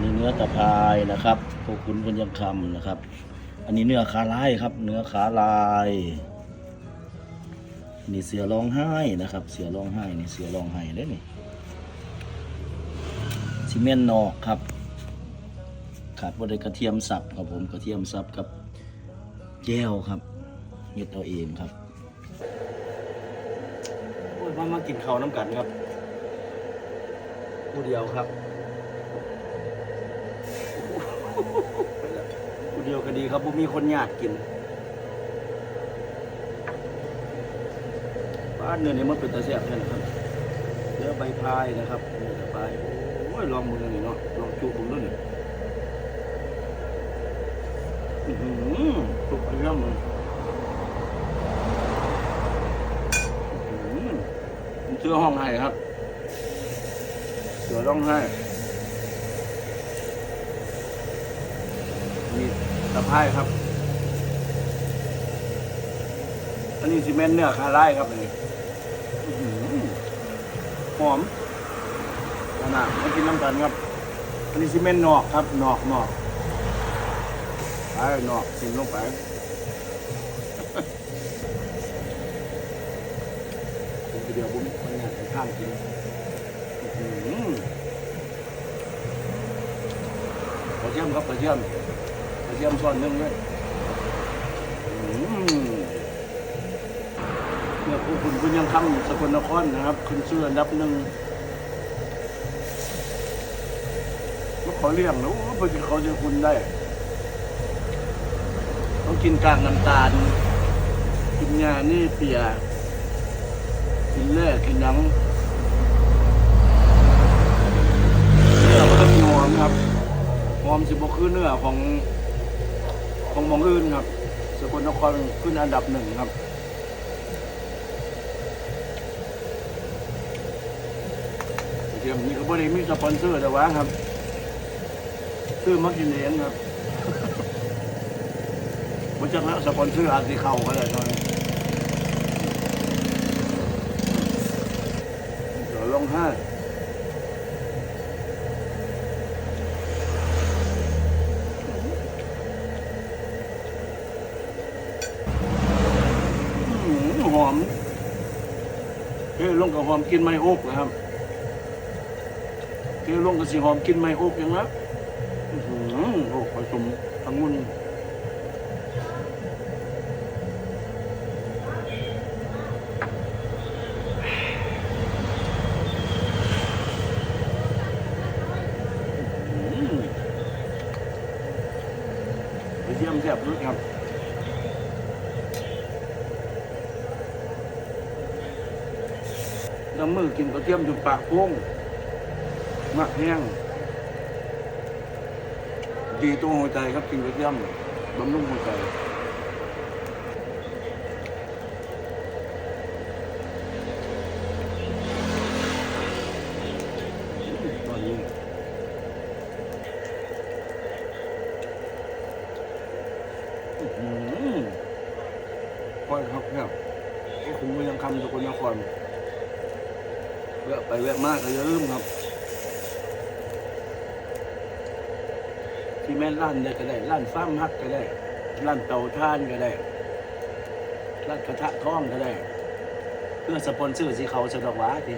นี่เนื้อตะพายนะครับพวกคุณคนยังคำนะครับ อันนี้เนื้อขาลายครับ เนื้อขาลายนี่เสือร้องไห้นะครับ เสือร้องไห้นี่เสือร้องไห้ได้นี่ซีเมนต์นอกครับขาดบริกระเทียมสับครับผมกระเทียมสับกับแก้วครับเม็ดเอาเองครับโอ้ยมามากินข้าวน้ำกันครับผู้เดียวครับ ผู้เดียวก็ดีครับบ่มีคนญาติกินบ้านเนื้อนี่มันเป็นตะแซ่บแท้นะครับเนื้อใบพายนะครับเนื้อใบพายโอ้ยลองมือนี่เนาะลองจูบผมด้วยนี่อื้อหือตุกเรื่องมันอื้อหือผมเชื่อห้องให้ครับเสือร้องไห้ ตะไคร้ครับ อันนี้ซีเมนต์เนื้อคาไล่ครับอันนี่อื้อหือมขนาดมากินน้ำกันครับ อันนี้ซีเมนต์นอกครับ นอกนอกไปนอกสิ่งลงไปผมเดียวบุ้มคนงานข้างกินอื้อหือกระเทียมครับกระเทียม ทียมช้อนหนึงเลยอืมเนี่ยผู้คุณคุณยังคำสกลนครนะครับ คุณเสื้ออันดับหนึ่งก็ขอเลี้ยงแล้วเพื่อเขาจะคุณได้ต้องกินกากน้ำตาล กินยานี่เปียกินแร่กินหยังเนื้อมันก็มีหอมครับหอมสิบกคือเนื้อของ องหมองอื่นครับ สกลนครขึ้นอันดับหนึ่งครับ เดี๋ยวนี้ก็บ่ได้มีสปอนเซอร์แต่ว่าครับ ซื้อมากินเองครับมันจะแล้วสปอนเซอร์อาจจะเข้าก็ได้ตอนนี้เดี๋ยวลองให้ อื้อหือหอ มเฮ้ยลงกับหอมกินไม้โอ๊กนะครับเฮ้ยลงกับสีหอมกินไม้โอ๊กอย่างนะอือหือโอ้ผสมทั้งมุนเยี่ยมแซ่บด้วยครับ น้ำมือกินกระเทียมอยู่ปากโป้งมักแห้งดีตัวหัวใจครับกินกระเทียมบำรุงหัวใจอืมค่อยครับเนี่ยก็คงไม่ยังคำสกลนคร แวะไปแวะมากก็อย่าลืมครับที่แม่นร้านได้ก็ได้ร้านฟ้ามักก็ได้ร้านเตาท่านก็ได้ร้านกระทะท้องก็ได้ เพื่อสปอนเซอร์สีเขาสะดอกหวาที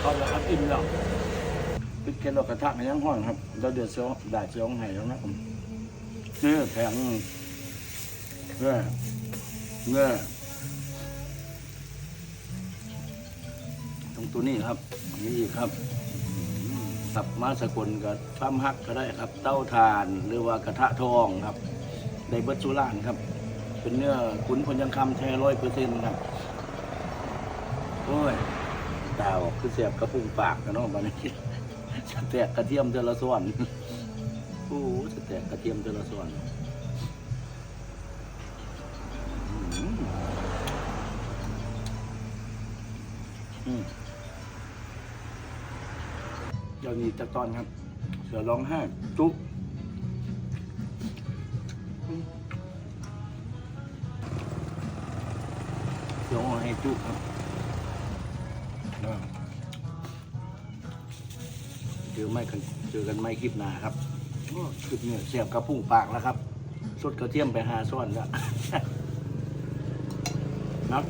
เอาละครับอิ่มแล้วปิดแค่เรากระทะมันยังห้อนครับเราเดือดเสียวด่าเสียวไห้แล้วนะผมเนื้อแข็งเนื้อเนื้อ ตรงตัวนี้ครับนี่อีกครับสับมาสกุลกับฟ้ามฮักก็ได้ครับ เต้าทานหรือว่ากระทะทองครับไดเบิร์ตสุรานครับ เป็นเนื้อขุนพลยังคำแท้ร้อยเปอร์เซ็นต์ครับโอ้ยดาวคือเสียบกระพุ้งปากกันเนาะบ้านนี้สแตกกระเทียมเทอลส่วนโอ้สแตกกระเทียมเทอลส่วนอืมอืม เดี๋ยวนี้จะตอนครับ เสือร้องไห้จุ๊บเดี๋ยวเอาให้จุ๊บครับอ่าจอไม่กันเจอกันไม่คลิปหน้าครับคลิปนี้เสียบกระพุ่งปากแล้วครับสดกระเทียมไปหาซ่อนแล้วครับ